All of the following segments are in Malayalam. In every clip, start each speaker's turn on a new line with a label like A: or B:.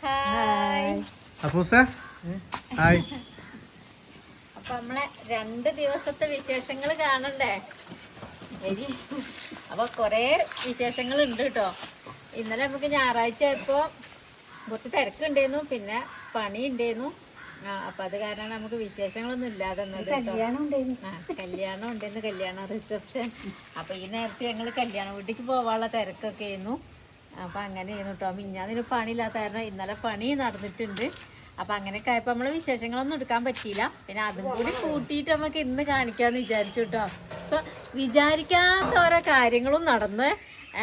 A: ഹായ്
B: അപ്പൂസ? ഹായ്
A: അപ്പൊ നമ്മളെ രണ്ട് ദിവസത്തെ വിശേഷങ്ങൾ കാണണ്ടേ? അപ്പൊ കൊറേ വിശേഷങ്ങൾ ഉണ്ട് കേട്ടോ ഇന്നലെ നമുക്ക് ഞായറാഴ്ച ആയപ്പോ കുറച്ച് തിരക്കുണ്ടായിരുന്നു. പിന്നെ പണി ഉണ്ടായിരുന്നു ആ അപ്പൊ അത് കാരണം നമുക്ക് വിശേഷങ്ങളൊന്നും ഇല്ലാതെ. കല്യാണം ഉണ്ടായിരുന്നു. കല്യാണം റിസപ്ഷൻ. അപ്പൊ ഈ നേരത്തെ ഞങ്ങൾ കല്യാണ വീട്ടിലേക്ക് പോവാനുള്ള തിരക്കൊക്കെ ആയിരുന്നു. അപ്പൊ അങ്ങനെ ആയിരുന്നു കേട്ടോ മിഞ്ഞാതിന് പണിയില്ലാത്ത കാരണം ഇന്നലെ പണി നടന്നിട്ടുണ്ട്. അപ്പം അങ്ങനെയൊക്കെ ആയപ്പോൾ നമ്മൾ വിശേഷങ്ങളൊന്നും എടുക്കാൻ പറ്റിയില്ല. പിന്നെ അതും കൂടി കൂട്ടിയിട്ട് നമുക്ക് ഇന്ന് കാണിക്കാമെന്ന് വിചാരിച്ചു കേട്ടോ അപ്പം വിചാരിക്കാത്ത ഓരോ കാര്യങ്ങളും നടന്ന്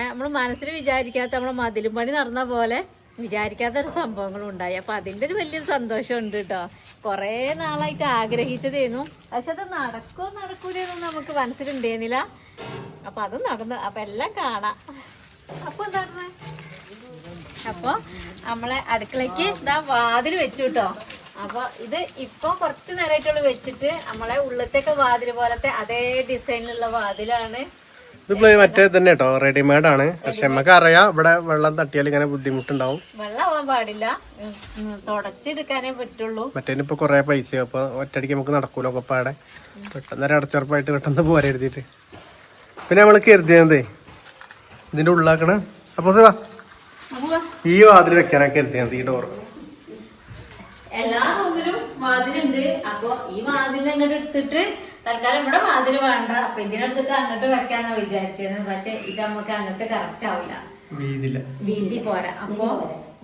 A: നമ്മൾ മനസ്സിൽ വിചാരിക്കാത്ത നമ്മളെ മതിലും പണി നടന്ന പോലെ വിചാരിക്കാത്ത ഒരു സംഭവങ്ങളും ഉണ്ടായി. അപ്പം അതിന്റെ ഒരു വലിയൊരു സന്തോഷമുണ്ട് കേട്ടോ കുറേ നാളായിട്ട് ആഗ്രഹിച്ചതേനു പക്ഷെ അത് നടക്കോ നടക്കൂലെന്നൊന്നും നമുക്ക് മനസ്സിലുണ്ടായിരുന്നില്ല അപ്പം അത് നടന്നു അപ്പം എല്ലാം കാണാം. അപ്പൊ എന്താ പറഞ്ഞേ? അപ്പൊ നമ്മളെ അടുക്കളയ്ക്ക് ഇതാ വാതിൽ വെച്ചു കേട്ടോ അപ്പൊ ഇത് ഇപ്പൊ കുറച്ച് നേരമായിട്ടുള്ള വെച്ചിട്ട് നമ്മളെ ഉള്ളത്തേക്ക് വാതിൽ പോലത്തെ അതേ ഡിസൈനിലുള്ള വാതിലാണ്.
B: മറ്റേ തന്നെ കേട്ടോ റെഡിമെയ്ഡ് ആണ്. പക്ഷെ നമുക്ക് അറിയാം ഇവിടെ വെള്ളം തട്ടിയാൽ ഇങ്ങനെ ബുദ്ധിമുട്ടുണ്ടാവും.
A: വെള്ളം ആവാൻ പാടില്ല. തുടച്ചെടുക്കാനേ പറ്റുള്ളൂ.
B: മറ്റേനിപ്പോ കൊറേ പൈസ അപ്പൊ ഒറ്റയടിക്ക് നമുക്ക് നടക്കൂല പെട്ടെന്ന് അടച്ചുറപ്പായിട്ട് പെട്ടെന്ന് പിന്നെ നമ്മൾ കരുതിയതേ ഇതിന്റെ ഉള്ളാക്കണ. അപ്പൊ വാ ഈ വാതിൽ വെക്കാനൊക്കെ കരുതിയത് ഈ ഡോർ
A: എല്ലാ റൂമിലും വാതിലുണ്ട്. അപ്പൊ ഈ വാതിൽ അങ്ങോട്ട് എടുത്തിട്ട് തൽക്കാലം ഇവിടെ വാതിൽ വേണ്ട. അപ്പൊ ഇതിനെടുത്തിട്ട് അങ്ങോട്ട് വെക്കാന്നാ വിചാരിച്ചത് പക്ഷെ ഇത് നമുക്ക് അങ്ങോട്ട് കറക്റ്റ് ആവില്ല വീതി പോരാ. അപ്പൊ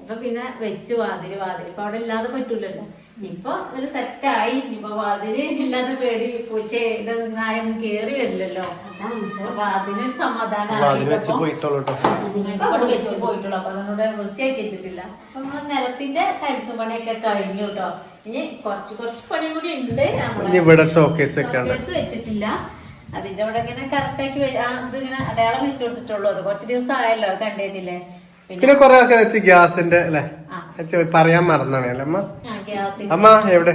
A: ഇപ്പൊ പിന്നെ വെച്ചു വാതിൽ വാതിൽ ഇപ്പൊ അവിടെ ഇല്ലാതെ പറ്റൂലല്ലോ. ഇപ്പൊ ഒരു സെറ്റായി ഇനിയിപ്പോ വാതിൽ ഇല്ലാതെ പേടി. പൂച്ച നായൊന്നും കേറി വരില്ലല്ലോ. അപ്പൊ അതിനൊരു സമാധാനം
B: വാതിൽ വെച്ച് പോയിട്ടുള്ളൂ.
A: അപ്പൊ അതുകൊണ്ട് വൃത്തിയാക്കി വെച്ചിട്ടില്ല. അപ്പൊ നമ്മൾ നിലത്തിന്റെ ടൈൽസും പണിയൊക്കെ കഴിഞ്ഞു കേട്ടോ ഇനി കുറച്ച് കുറച്ച് പണി കൂടി ഉണ്ട്.
B: നമ്മൾ ഇവിടെ ഷോക്കേസ് ഒക്കെ ഉണ്ട്.
A: വെച്ചിട്ടില്ല. അതിന്റെ അവിടെ ഇങ്ങനെ കറക്റ്റ് ആക്കി ഇതിങ്ങനെ അടയാളം വെച്ചു കൊടുത്തിട്ടുള്ളൂ. അത് കുറച്ച് ദിവസം ആയല്ലോ കണ്ടേന്നില്ലേ? പിന്നെ
B: കൊറേ ആൾക്കാർ വെച്ച് ഗ്യാസിന്റെ അല്ലെ. പറയാൻ മറന്നാണ് അല്ലേ അമ്മ? അമ്മ എവിടെ?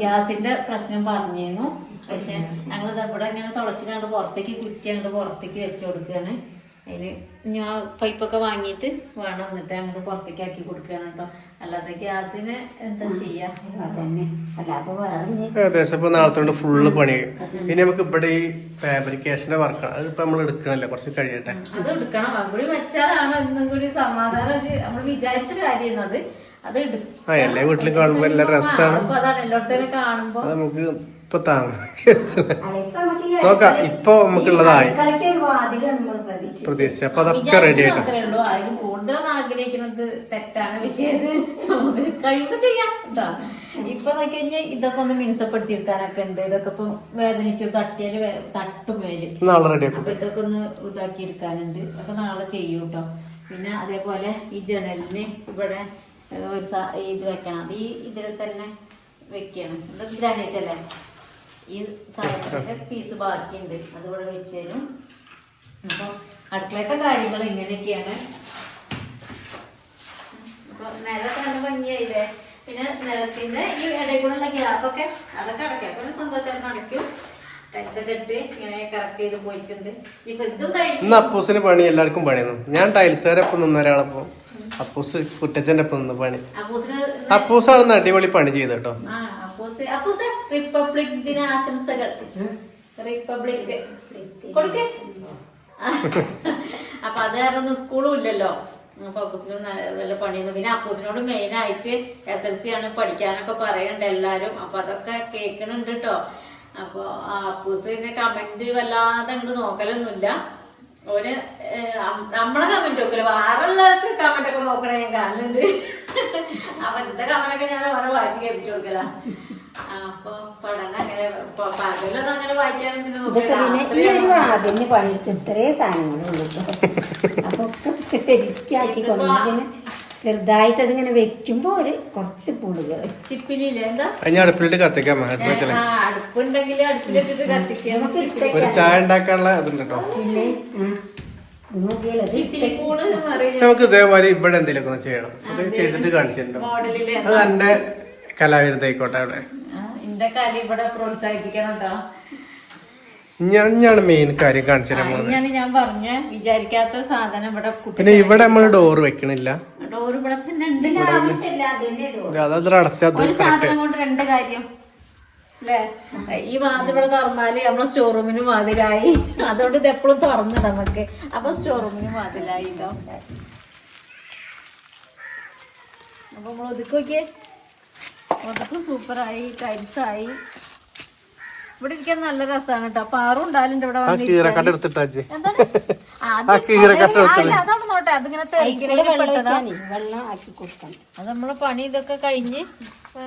A: ഗ്യാസിന്റെ പ്രശ്നം പറഞ്ഞിരുന്നു. പക്ഷെ ഞങ്ങൾ ഇവിടെ ഇങ്ങനെ തുളച്ചിട്ട് അങ്ങോട്ട് പുറത്തേക്ക് കുറ്റി അങ്ങോട്ട് പുറത്തേക്ക് വെച്ചു കൊടുക്കുകയാണ്. അതിന് ഞാൻ പൈപ്പൊക്കെ വാങ്ങിയിട്ട് വേണം എന്നിട്ട് അങ്ങോട്ട് പുറത്തേക്ക് ആക്കി കൊടുക്കുകയാണ് കേട്ടോ. അല്ലാതെ ഗ്യാസിന് എന്താ ചെയ്യാം?
B: ഏകദേശം ഇപ്പൊ നാളത്തോണ്ട് ഫുള്ള് പണി. ഇനി നമുക്ക് ഇവിടെ ഈ ഫാബ്രിക്കേഷന്റെ വർക്കാണ് അതിപ്പോ നമ്മൾ എടുക്കണല്ലേ? കുറച്ച് കഴിയട്ടെ.
A: അത് എടുക്കണം. അതുകൂടി വെച്ചാലാണ് എന്നും കൂടി സമാധാനം ഒരു നമ്മൾ വിചാരിച്ച കാര്യം അത്.
B: എല്ലാ വീട്ടിലും കാണുമ്പോ എല്ലാ
A: രസമാണ് അതാണ്. എല്ലായിടത്തും കാണുമ്പോ.
B: അത് നമുക്ക് ഇപ്പൊ താങ്ങാം നോക്കാം ഇപ്പൊ നമുക്കുള്ളതായി പ്രതീക്ഷ അപ്പൊ അതൊക്കെ റെഡി ആയിട്ട്
A: കൂടുതൽ ആഗ്രഹിക്കുന്നത് തെറ്റാണ്. വിഷയം നമുക്ക് കഴിയുമ്പോ ചെയ്യാം കേട്ടോ ഇപ്പൊ നോക്കി കഴിഞ്ഞാൽ ഇതൊക്കെ ഒന്ന് മിനുസപ്പെടുത്തി എടുക്കാനൊക്കെ ഉണ്ട്. ഇതൊക്കെ ഇപ്പൊ വേദനയ്ക്ക് തട്ടിയാൽ തട്ടും
B: മേൽ.
A: അപ്പൊ ഇതൊക്കെ ഒന്ന് ഇതാക്കി എടുക്കാനുണ്ട്. അപ്പൊ നാളെ ചെയ്യും കേട്ടോ പിന്നെ അതേപോലെ ഈ ജനലിന് ഇവിടെ ഒരു ഇത് വെക്കണം. അത് ഈ ഇതിൽ തന്നെ വെക്കണം. ഇത് ഗ്രാനൈറ്റ് അല്ലേ? ഈ സാധനത്തിന്റെ പീസ് ബാക്കിയുണ്ട്. അത് ഇവിടെ വെച്ചേരും. അപ്പൊ അടുക്കളത്തെ കാര്യങ്ങൾ ഇങ്ങനെയൊക്കെയാണ്. അപ്പൊ നിലത്തെ നല്ല ഭംഗിയായില്ലേ? പിന്നെ നിലത്തിന്റെ ഈ ഇടയിൽ കൂടെയുള്ള ഗ്യാപ്പൊക്കെ അതൊക്കെ അടയ്ക്കാം. അപ്പൊ സന്തോഷമായിട്ട് അടയ്ക്കും. ടൈൽസൊക്കെ ഇട്ട് ഇങ്ങനെ കറക്റ്റ് ചെയ്ത് പോയിട്ടുണ്ട്. ഇപ്പൊ ഇതും കഴിഞ്ഞു
B: ഇന്ന് അപ്പൂസിന് പണി എല്ലാവർക്കും പണിയാണ് ഞാൻ ടൈൽസുകാരൊപ്പം നിന്ന ഒരാളപ്പോ അപ്പൂസ് കുറ്റച്ചന്റെ ഒപ്പം നിന്ന് പണി.
A: അപ്പൂസ്
B: അപ്പൂസാണ് അടിപൊളി പണി ചെയ്ത കേട്ടോ
A: റിപ്പബ്ലിക് ദിന ആശംസകൾ റിപ്പബ്ലിക് കൊടുക്കേ. അപ്പൊ അത് കാരണം ഒന്നും സ്കൂളും ഇല്ലല്ലോ. അപ്പൊ അപ്പൂസിന് നല്ല പണിയുന്നു പിന്നെ അപ്പൂസിനോട് മെയിൻ ആയിട്ട് എസ് എൽ സി ആണ് പഠിക്കാനൊക്കെ പറയണ്ട എല്ലാരും. അപ്പൊ അതൊക്കെ കേൾക്കണുണ്ട് കേട്ടോ അപ്പൊ അപ്പൂസിന്റെ കമന്റ് വല്ലാതെ അങ്ങോട്ട് നോക്കലൊന്നുമില്ല. ഓന് നമ്മളെ കമന്റ് നോക്കില്ല വേറെല്ലാത്ത കമന്റ് ഒക്കെ നോക്കണേ ഞാൻ കാണുന്നുണ്ട് അപ്പൊ ഇന്നത്തെ കമന്റൊക്കെ ഞാൻ ഓരോ വായിച്ച് കേൾപ്പിച്ചു കൊടുക്കല. അപ്പൊ പഠനം അങ്ങനെ പകലൊന്നും അങ്ങനെ വായിക്കാനും
C: പണിയിട്ട് ഇത്രയും സാധനങ്ങളുള്ളൂ അപ്പൊ ഒക്കെ ശരിക്കാക്കി കൊണ്ടുവന്ന് ചെറുതായിട്ട് അതിങ്ങനെ വെക്കുമ്പോ ഒരു കുറച്ച്
B: പുളുക അടുപ്പിലിട്ട്
A: കത്തിക്കാം
B: ഒരു ചായ ഉണ്ടാക്കാനുള്ള ഇതുണ്ട് കേട്ടോ. നമുക്ക് ഇതേപോലെ ഇവിടെ എന്തെങ്കിലും ഒന്ന് ചെയ്യണം. അത് ചെയ്തിട്ട് കാണിച്ചിട്ടുണ്ടോ
A: മോഡലിൽ
B: അത് എന്റെ കലാവിരുദ്ധായിക്കോട്ടെ അവിടെ.
A: ആ, എന്റെ കല ഇവിടെ പ്രോത്സാഹിപ്പിക്കണം കേട്ടോ.
B: ഞാണ് മെയിൻ കാര്യം കാണിച്ചു തരാൻ പോകുന്നത്
A: ഇനിയാണ് ഞാൻ പറഞ്ഞ വിചാരിക്കാത്ത സാധനം ഇവിടെ
B: പിന്നെ ഇവിടെ നമ്മൾ ഡോർ വെക്കണില്ല.
A: ഡോർ ഇവിടെ തന്നെ ഉണ്ട്. ഒരു സാധനം കൊണ്ട് രണ്ട് കാര്യം. അല്ലേ? ഈ വാതിൽ ഇവിടെ തുറന്നാൽ നമ്മളെ സ്റ്റോർ റൂമിന് വാതിലായി. അതുകൊണ്ട് ഇത് എപ്പോഴും തുറന്നു നമുക്ക്. അപ്പൊ സ്റ്റോർ റൂമിന് വാതിലായി അപ്പൊ നമ്മൾ ഒതുക്കി നോക്കിയേ. ഒതുക്കും സൂപ്പറായി ടൈൽസായി ഇവിടെ ഇരിക്കാൻ നല്ല രസമാണ് കേട്ടോ. പാറും ഉണ്ടാലും ഇവിടെ അത് നോട്ടെ. അതിങ്ങനെ നമ്മൾ പണി ഇതൊക്കെ കഴിഞ്ഞ്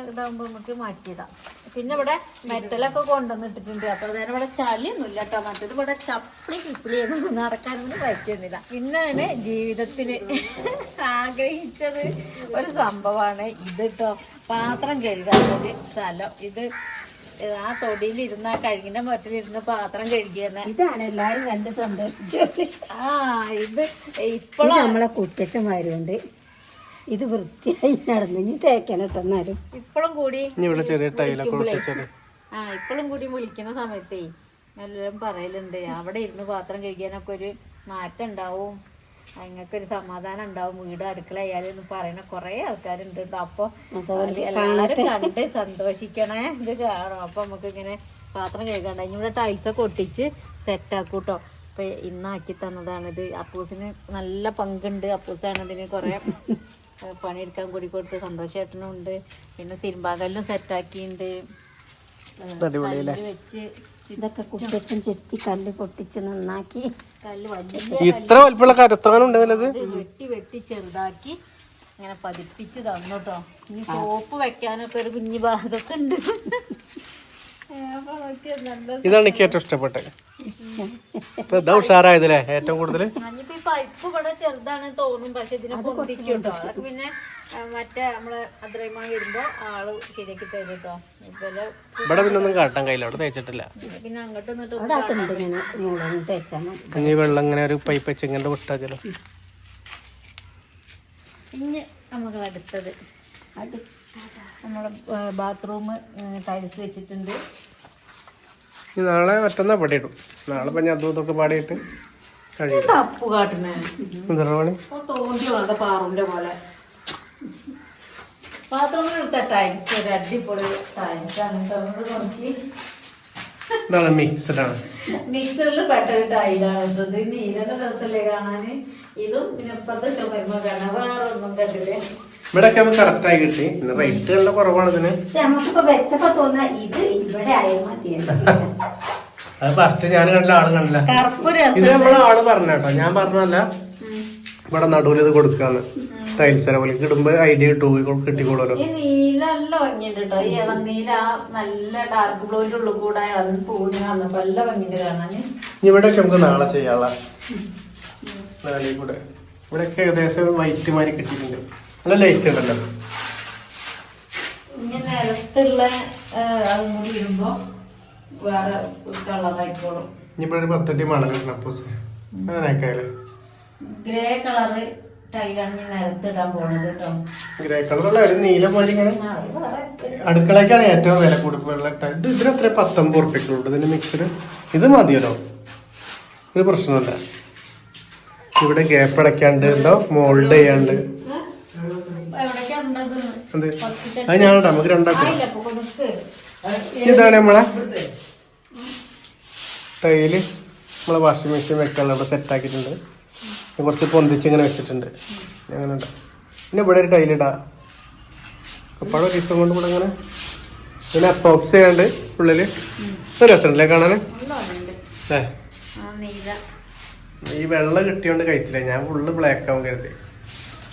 A: ഇതാകുമ്പോ നമുക്ക് മാറ്റിയതാ പിന്നെ ഇവിടെ മെറ്റലൊക്കെ കൊണ്ടുവന്നിട്ടിട്ടുണ്ട് അപ്പൊ നേരം ഇവിടെ ചളിയൊന്നും ഇല്ല കേട്ടോ. മറ്റത് ഇവിടെ ചപ്പിളി കിപ്പിളി നടക്കാനൊന്നും പറ്റുന്നില്ല. പിന്നാണ് ജീവിതത്തിൽ ആഗ്രഹിച്ചത് ഒരു സംഭവമാണ് ഇത് കേട്ടോ. പാത്രം കഴുകാൻ ഒരു സ്ഥലം. ഇത് ആ തൊടിയിൽ ഇരുന്ന കഴുകിന്റെ മുറ്റിലിരുന്ന് പാത്രം കഴുകിയെന്ന്.
C: ഇതാണ് എല്ലാരും കണ്ട് സന്തോഷിച്ചത്.
A: ആ ഇത് ഇപ്പോഴും
C: നമ്മളെ കുറ്റച്ചന്മാരുണ്ട് ഇത് വൃത്തിയായി നടന്നു. ഇനി തേക്കണം കേട്ടോ
A: ഇപ്പോഴും കൂടി
B: ഇനി ഇവിടെ ചെറിയ ടൈലൊക്കെ
A: ആ ഇപ്പോഴും കൂടി വിളിക്കുന്ന സമയത്തേ എല്ലാവരും പറയലുണ്ട്. അവിടെ ഇരുന്ന് പാത്രം കഴിക്കാനൊക്കെ ഒരു മാറ്റം ഉണ്ടാവും. നിങ്ങൾക്കൊരു സമാധാനം ഉണ്ടാവും. വീട് അടുക്കള പറയണ എന്ന് പറയുന്ന കുറെ ആൾക്കാരുണ്ട് അപ്പൊ എല്ലാരും കണ്ട് സന്തോഷിക്കണേ. ഇത് കാണും. അപ്പൊ നമുക്ക് ഇങ്ങനെ പാത്രം കഴുകണ്ട ഇനി ഇവിടെ ടൈൽസ് ഒക്കെ ഒട്ടിച്ച് സെറ്റ് ആക്കൂട്ടോ. കേട്ടോ അപ്പൊ ഇന്നാക്കി തന്നതാണിത് അപ്പൂസിന് നല്ല പങ്കുണ്ട്. അപ്പൂസാണ് ഇതിന് കുറെ പണിയെടുക്കാൻ കൂടി കൊടുത്ത് സന്തോഷേട്ടനും ഉണ്ട്. പിന്നെ തിരുമ്പാകല്ലും സെറ്റാക്കിയിട്ടുണ്ട്
B: അടിപൊളിയല്ലേ?
C: ഇതൊക്കെ കുറ്റച്ചൻ ചെത്തി കല്ല് പൊട്ടിച്ച് നന്നാക്കി
A: കല്ല് വലിയ
B: ഇത്ര വലിപ്പമുള്ള ഉണ്ടെന്നുള്ളത്
A: വെട്ടി വെട്ടി ചെറുതാക്കി ഇങ്ങനെ പതിപ്പിച്ച് തന്നു കേട്ടോ ഇനി സോപ്പ് വെക്കാനൊക്കെ ഒരു കുഞ്ഞു ഭാഗമൊക്കെ ഉണ്ട്.
B: ഇതാണ് എനിക്ക് ഏറ്റവും ഇഷ്ടപ്പെട്ടത്. ഇപ്പൊ ഇതാ ഉഷാറായതല്ലേ ഏറ്റവും കൂടുതൽ
A: പൈപ്പ് ഇവിടെ ചെറുതാണ് തോന്നും പക്ഷെ ഇതിനെ പൊന്തിക്കും കേട്ടോ. അതൊക്കെ പിന്നെ മറ്റേ നമ്മൾ അദ്രൈമാൻ വരുമ്പോ ആൾ ശരിയാക്കി തരും കേട്ടോ.
B: ഇവിടെ പിന്നെ ഒന്നും കാട്ടാൻ കഴിയില്ല. അവിടെ തേച്ചിട്ടില്ല.
A: പിന്നെ അങ്ങോട്ട് നിന്നിട്ട്
B: വെള്ളം ഇങ്ങനെ ഒരു പൈപ്പ് വെച്ച് ഇങ്ങനെ വിട്ടാച്ചല്ലോ
A: ഇനി നമുക്ക് അടുത്തത്. നമ്മുടെ ബാത്റൂം ടൈൽസ് വെച്ചിട്ടുണ്ട്.
B: ഇനി നാളെ മറ്റന്നാ പടിയിടും നാളെ ഇപ്പൊ ഞാൻ അതും ഇതൊക്കെ പാടിയിട്ട് കഴിയും.
A: തപ്പു
B: കാട്ടിനെ
A: തോണ്ടി വേണ്ട പാറുന്റെ പോലെ. ബാത്റൂമിൽ എടുത്ത ടൈൽസ് ഒരു അടിപൊളി ടൈൽസ് ആണ് കേട്ടോ. നമ്മൾ നോക്കി.
B: ഇതാണ് മിക്സഡ് ആണ്.
A: മിക്സറിൽ പെട്ട ഒരു ടൈലാണ് ഇത് നീലന്റെ രസമല്ലേ കാണാന് ഇതും പിന്നെ ഇപ്പഴത്തെ ചുമരുമ്പോ കാണാൻ വേറെ ഒന്നും കണ്ടില്ലേ?
B: ഇവിടെയൊക്കെ നമുക്ക് കറക്റ്റ് ആയി കിട്ടി. പിന്നെ റേറ്റുകളുടെ കുറവാണ് ഇതിന്.
C: പക്ഷെ നമുക്കിപ്പോ വെച്ചപ്പോ തോന്നാ ഇത് ഇവിടെ ആയ
B: അത് ഫസ്റ്റ് ഞാൻ കണ്ടില്ല ആൾ കണ്ടില്ല.
A: കറുപ്പ് രസം
B: ഇത് നമ്മളെ ആൾ പറഞ്ഞട്ടോ ഞാൻ പറഞ്ഞല്ല ഇവിടെ നടുവിൽ ഇത് കൊടുക്കാന്ന്. ടൈൽസ് പോലെ ഇടുമ്പോ ഐഡിയ കിട്ടു കിട്ടിക്കോളൂല്ലോ
A: ഈ നീല നല്ല ഭംഗിയുണ്ട് കേട്ടോ ഈ ഇളനീല നല്ല ഡാർക്ക് ബ്ലൂവിന്റെ ഉള്ളിൽ കൂടെ ഇളന്ന് പോകുന്ന വന്നപ്പോ നല്ല ഭംഗിയുണ്ട് കാണാന്.
B: ഇവിടെയൊക്കെ നമുക്ക് നാളെ ചെയ്യാനുള്ള നാളെ കൂടെ. ഇവിടെയൊക്കെ ഏകദേശം വൈറ്റ് മാറി കിട്ടിയിട്ടുണ്ട്. നല്ല ലൈറ്റ് ഉണ്ടല്ലോ.
A: ഇനി നിലത്തുള്ള ആ, അതും കൂടി ഇടുമ്പോ വേറെ കളറായിക്കോളും
B: ഇനി ഇവിടെ ഒരു പത്തടി മണൽ കിട്ടണം അങ്ങനെയൊക്കെ
A: ഗ്രേ കളറ് ടൈലാണ് ഞാൻ നിലത്തിടാൻ പോണത് കേട്ടോ.
B: ഗ്രേ കളറുള്ള ഒരു നീല പോലെ ഇങ്ങനെ അടുക്കളയ്ക്കാണ് ഏറ്റവും വില കൂടുതലുള്ള ടൈ- ഇത് ഇതിന് അത്ര പത്തൊമ്പത് ഉറുപ്പിക്കുള്ളൂ ഇതിന്റെ മിക്സിൽ ഇത് മതിയല്ലോ. ഒരു പ്രശ്നമല്ല ഇവിടെ ഗ്യാപ്പ് അടയ്ക്കാണ്ട് എന്തോ മോൾഡ് ചെയ്യാണ്ട്. അത് ഞാൻ നമുക്ക് രണ്ടാക്കും. ഇതാണ് നമ്മളെ ടൈൽ. നമ്മളെ വാഷിംഗ് മെഷീൻ വെക്കാനുള്ള സെറ്റ് ആക്കിയിട്ടുണ്ട്. കുറച്ച് പൊന്തിച്ച് ഇങ്ങനെ വെച്ചിട്ടുണ്ട്. അങ്ങനെ ഉണ്ട് പിന്നെ ഇവിടെ ഒരു ടൈലിടാ അപ്പോഴും ഒരു ദിവസം കൊണ്ട് ഇവിടെ അങ്ങനെ പിന്നെ അപ്പോക്സ് ചെയ്യാണ്ട് ഉള്ളിൽ. ഒരു രസമുണ്ടല്ലേ കാണാൻ
A: ഭംഗിയുണ്ട്
B: ഏ. ഈ വെള്ളം കിട്ടിയോണ്ട് കഴിച്ചില്ല. ഞാൻ ഫുള്ള് ബ്ലാക്ക് ആവും കരുതി.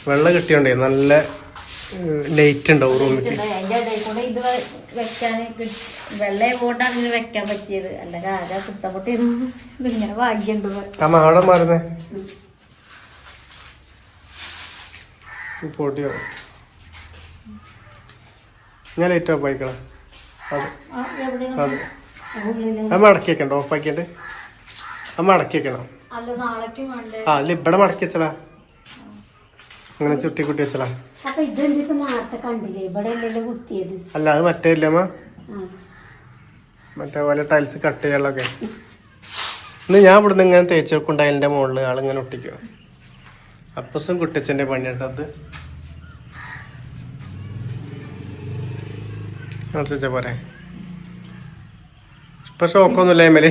B: വെള്ളം കിട്ടിയോണ്ടേ നല്ല ലൈറ്റ് ഉണ്ടാവും റൂമിൽ
A: ആ മാടം ഇടയിൽ കൂടെ ഇത് വെ- വെക്കാന് കിട്ട്- വെള്ളയെ കൊണ്ടാണ് ഇത് വെക്കാൻ പറ്റിയത് അല്ലെങ്കിൽ ആരാ കുത്തപ്പൊട്ടി ഇങ്ങനെ ഭാഗ്യണ്ട്
B: ആ മാടം മാറുന്നേ പൊട്ടിയോ ഞാൻ ലൈറ്റ് ഓഫ് ആയിക്കണം അത്
A: ആ, എവിടെയാണ്?
B: അത്. അത് മടക്കി വെക്കണ്ട ഓഫ് ആക്കിയിട്ട് വെക്കണം
A: നാളേക്കും വേണ്ടേ?
B: ആ അല്ല ഇവിടെ മടക്കി വെച്ചടാ. അങ്ങനെ ചുട്ടി കുട്ടി വെച്ചടാ. അല്ല അത് മറ്റേ ഇല്ലമ്മ
C: ആ.
B: മറ്റേ പോലെ ടൈൽസ് കട്ട് ചെയ്യാനുള്ളതൊക്കെ. ഇന്ന് ഞാൻ ഇവിടുന്ന് ഇങ്ങനെ തേച്ച് വെക്കുണ്ട് അതിന്റെ മുകളിൽ ആളിങ്ങനെ ഒട്ടിക്കും. അപ്പസും കുട്ടിച്ചന്റെ പണിയിട്ടത് ചോദിച്ചാ പോരെ. ഇപ്പൊ ഷോക്കൊന്നുമില്ല
A: എമ്മൽ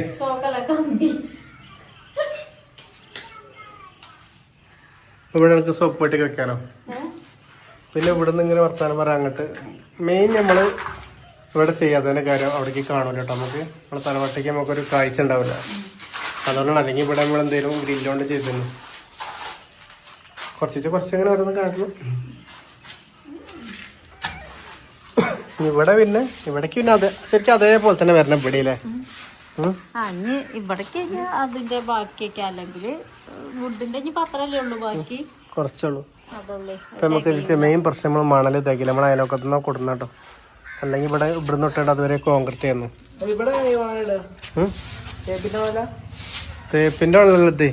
B: ഇവിടെ എനിക്ക് സോപ്പ് വെട്ടി വെക്കാലോ. പിന്നെ ഇവിടെ നിന്ന് ഇങ്ങനെ വർത്താനം പറയാൻ അങ്ങോട്ട്. മെയിൻ നമ്മൾ ഇവിടെ ചെയ്യാത്തതിന്റെ കാര്യം അവിടേക്ക് കാണൂല കേട്ടോ നമുക്ക്. നമ്മുടെ തലവട്ടയ്ക്ക് നമുക്കൊരു കാഴ്ച ഉണ്ടാവില്ല. അതുകൊണ്ടാണ് അല്ലെങ്കിൽ ഇവിടെ നമ്മൾ എന്തെങ്കിലും ഗ്രില്ലോണ്ട് ചെയ്തിരുന്നു. കുറച്ച് കുറച്ച് അങ്ങനെ ഓരോന്ന് കാണുന്നു ഇവിടെ പിന്നെ ഇവിടേക്ക് പിന്നെ അതെ ശരിക്കും അതേപോലെ തന്നെ വരണം ഇവിടെ അല്ലേ
A: ഇവിടേക്ക് അതിന്റെ ബാക്കിയൊക്കെ അല്ലെങ്കിൽ വുഡിന്റെ ഇനി പത്രല്ലേ ഉള്ളൂ ബാക്കി?
B: കുറച്ചുള്ളൂ. നമുക്ക് മെയിൻ പ്രശ്നം നമ്മൾ മണൽ തേക്കില്ല. നമ്മൾ അയലോക്കത്ത് നിന്ന് കൊടുക്കുന്ന കേട്ടോ. അല്ലെങ്കിൽ ഇവിടെ ഇവിടെ തൊട്ടിട്ട് അതുവരെ കോൺക്രീറ്റ് ചെയ്യുന്നു തേപ്പിന്റെ തേപ്പിന്റെ ഉള്ളത്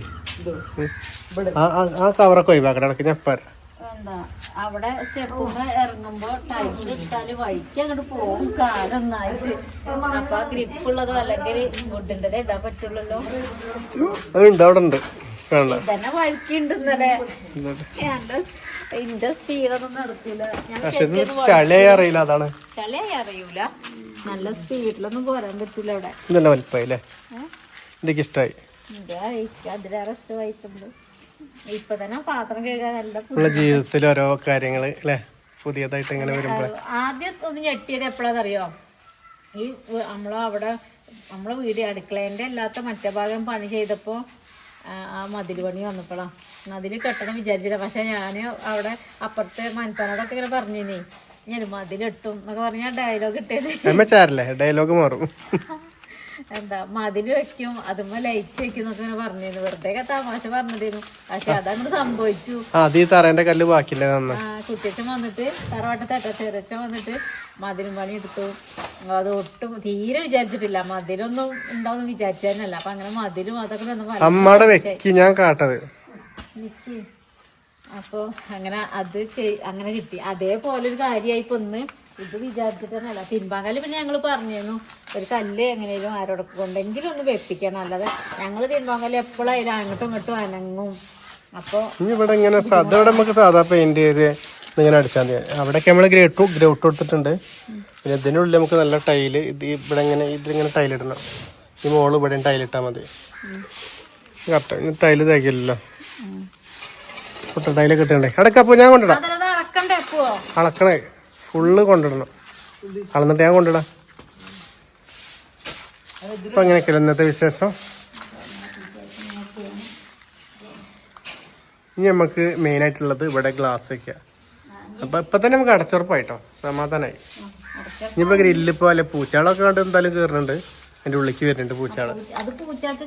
B: ആ കവറൊക്കെ ഒഴിവാക്കണം. ഇടയ്ക്ക് ഞാൻ പറ.
A: എന്താ? അവിടെ സ്റ്റെപ്പ് ഇറങ്ങുമ്പോ ടൈറ്റ് ഇട്ടാൽ വഴിക്ക് അങ്ങോട്ട് പോകും കാലൊന്നായിട്ട് അപ്പൊ ആ ഗ്രിപ്പ് ഉള്ളതോ അല്ലെങ്കിൽ വുഡിന്റെ ഇടാൻ പറ്റുള്ളല്ലോ.
B: അതുണ്ട് അവിടെ ഉണ്ട്.
A: തന്നെ വഴിക്കുണ്ട് ഇന്നലെ എന്റെ സ്പീഡൊന്നും നടക്കൂല.
B: ചളിയായി അറിയില്ല അതാണ്.
A: ചളിയായി അറിയൂല. നല്ല സ്പീഡിലൊന്നും പോരാൻ പറ്റൂല അവിടെ.
B: നല്ല വലിപ്പമായി അല്ലേ എനിക്ക് ഇഷ്ടമായി ജീവിതത്തിൽ ഓരോ കാര്യങ്ങൾ അല്ലെ പുതിയതായിട്ട് ഇങ്ങനെ വരുമ്പോൾ
A: ആദ്യം ഒന്ന് ഞെട്ടിയത് എപ്പോഴാണെന്നറിയോ ഈ നമ്മളെ അവിടെ നമ്മളെ വീട് അടുക്കളേന്റെ അല്ലാത്ത മറ്റേ ഭാഗം പണി ചെയ്തപ്പോ ആ, മതിൽ പണി വന്നപ്പോഴാണ് മതിൽ കെട്ടണം വിചാരിച്ചില്ല. പക്ഷെ ഞാൻ അവിടെ അപ്പുറത്തെ മനപ്പാനോടൊക്കെ ഇങ്ങനെ പറഞ്ഞിനി. ഞാൻ മതിലിട്ടും എന്നൊക്കെ പറഞ്ഞ ഡയലോഗ് ഇട്ടേ
B: അമ്മ ചാരല്ലേ? ഡയലോഗ് മാറും.
A: എന്താ മതിൽ വെക്കും അതുമ്പോ ലൈറ്റ് വെക്കും എന്നൊക്കെ പറഞ്ഞിരുന്നു. വെറുതെ തമാശ പറഞ്ഞിരുന്നു. പക്ഷെ അതങ്ങ് സംഭവിച്ചു.
B: ആ അത് ഈ തറേന്റെ കല്ല് ബാക്കിയില്ലേ നന്ന
A: വന്നിട്ട് കുട്ടിയച്ഛൻ വന്നിട്ട് തറവാട്ടത്തെ ചെറിയച്ഛൻ വന്നിട്ട് മതിലും പണി എടുത്തു. അത് ഒട്ടും തീരെ വിചാരിച്ചിട്ടില്ല. മതിലൊന്നും ഉണ്ടാവും വിചാരിച്ചതന്നല്ല അപ്പൊ അങ്ങനെ മതിലും അതൊക്കെ
B: അമ്മയുടെ വെക്കി ഞാൻ കാട്ടത്.
A: അപ്പൊ അങ്ങനെ അത് അങ്ങനെ കിട്ടി. അതേപോലെ ഒരു കാര്യമായി ഇപ്പൊ ഇന്ന് ഇത് വിചാരിച്ചിട്ടല്ല തിരുമ്പാങ്കല്ല് പിന്നെ ഞങ്ങൾ പറഞ്ഞിരുന്നു ഒരു കല്ല് എങ്ങനെയും ആരോടൊക്കെ കൊണ്ടെങ്കിലും ഒന്ന് വെപ്പിക്കണം. അല്ലാതെ ഞങ്ങൾ തിരുമ്പാങ്കല്ല് എപ്പോഴായാലും അങ്ങോട്ടും ഇങ്ങോട്ടും അനങ്ങും. അപ്പൊ
B: ഇനി ഇവിടെ ഇങ്ങനെ ഇവിടെ നമുക്ക് സാധാ പെയിന്റ് ഇങ്ങനെ അടിച്ചാൽ മതി. അവിടെയൊക്കെ നമ്മൾ ഗ്രേട്ടും ഗ്രൗട്ട് കൊടുത്തിട്ടുണ്ട്. പിന്നെ ഇതിനുള്ളിൽ നമുക്ക് നല്ല ടൈൽ ഇത് ഇവിടെ ഇങ്ങനെ ഇതിലിങ്ങനെ ടൈൽ ഇടണം. ഈ മോൾ ഇവിടെ ടൈൽ ഇട്ടാൽ മതി. കറക്റ്റ്. ടൈൽ തേക്കില്ലല്ലോ. കുട്ട ടൈൽ കിട്ടണ്ടേ അടക്കപ്പോ ഞാൻ കൊണ്ടിടാം അളക്കണേ. ഫുള്ള് കൊണ്ടിടണം. അളന്നിട്ട് ഞാൻ കൊണ്ടിടാം. ഇപ്പൊ അങ്ങനെയൊക്കെയല്ലേ ഇന്നത്തെ വിശേഷം? ഇനി നമുക്ക് മെയിൻ ആയിട്ടുള്ളത് ഇവിടെ ഗ്ലാസ് വെക്കുക അപ്പൊ ഇപ്പൊ തന്നെ നമുക്ക് അടച്ചുറപ്പായിട്ടോ? സമാധാനായി. ഇനിയിപ്പോ ഗ്രില്ലിപ്പോ അല്ലെ പൂച്ചകളൊക്കെ കണ്ട് എന്തായാലും കയറുന്നുണ്ട് അതിന്റെ ഉള്ളിലേക്ക് വരുന്നുണ്ട് പൂച്ചാൾ
A: അത് പൂച്ചക്ക്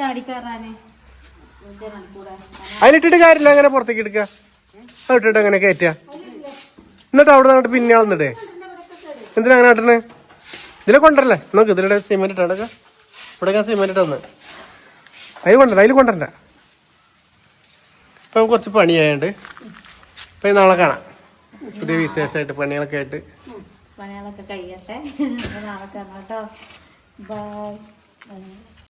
A: ചാടി കയറാന്
B: അതിലിട്ടിട്ട് കാര്യമില്ല അങ്ങനെ പുറത്തേക്ക് എടുക്കുക അത് ഇട്ടിട്ട് അങ്ങനെ കയറ്റുക. എന്നിട്ട് അവിടെ നിന്നിട്ട് പിന്നെ ആളെന്നിട്ടേ എന്തിനാ അങ്ങനെ ഇട്ടണേ ഇതിലെ കൊണ്ടല്ലേ നോക്ക് ഇതിലൂടെ സിമെന്റ് ഇട്ടടക്ക ഇവിടെ സിമെന്റ് ഇട്ടന്ന് അതിൽ കൊണ്ടല്ല അതിൽ കൊണ്ടല്ല ഇപ്പം കുറച്ച് പണിയായുണ്ട് ഇപ്പം നാളെ കാണാം. പുതിയ വിശേഷമായിട്ട് പണികളൊക്കെ ആയിട്ട്.
A: പണികളൊക്കെ കഴിയട്ടെ. നാളെ കാണാം കേട്ടോ.